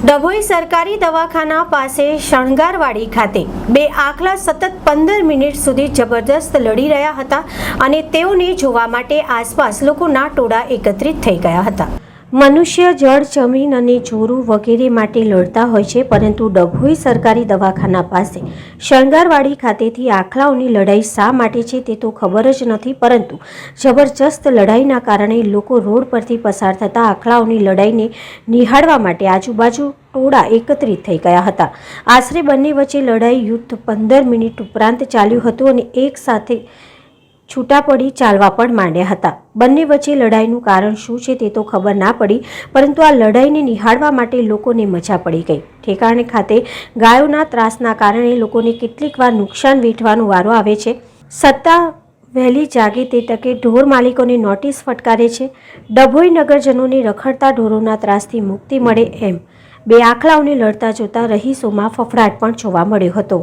ડભોઈ સરકારી દવાખાના પાસે શણગારવાડી ખાતે બે આખલા સતત પંદર મિનિટ સુધી જબરદસ્ત લડી રહ્યા હતા અને તેઓને જોવા માટે આસપાસ લોકોના ટોળા એકત્રિત થઈ ગયા હતા. મનુષ્ય, જળ, જમીન અને જોરું વગેરે માટે લડતા હોય છે, પરંતુ ડભોઈ સરકારી દવાખાના પાસે શણગારવાડી ખાતેથી આખલાઓની લડાઈ શા માટે છે તે તો ખબર જ નથી, પરંતુ જબરજસ્ત લડાઈના કારણે લોકો રોડ પરથી પસાર થતા આખલાઓની લડાઈને નિહાળવા માટે આજુબાજુ ટોળા એકત્રિત થઈ ગયા હતા. આશરે બંને વચ્ચે લડાઈ યુદ્ધ પંદર મિનિટ ઉપરાંત ચાલ્યું હતું અને એક સાથે છૂટા પડી ચાલવા પણ માંડ્યા હતા. બંને વચ્ચે લડાઈનું કારણ શું છે તે તો ખબર ના પડી, પરંતુ આ લડાઈને નિહાળવા માટે લોકોને મજા પડી ગઈ. ઠેકાણે ખાતે ગાયોના ત્રાસના કારણે લોકોને કેટલીક વાર નુકસાન વેઠવાનો વારો આવે છે. સત્તા વહેલી જાગે તે તકે ઢોર માલિકોને નોટિસ ફટકારે છે. ડભોઈ નગરજનોને રખડતા ઢોરોના ત્રાસથી મુક્તિ મળે એમ. બે આખલાઓને લડતા જોતા રહીશોમાં ફફડાટ પણ જોવા મળ્યો હતો.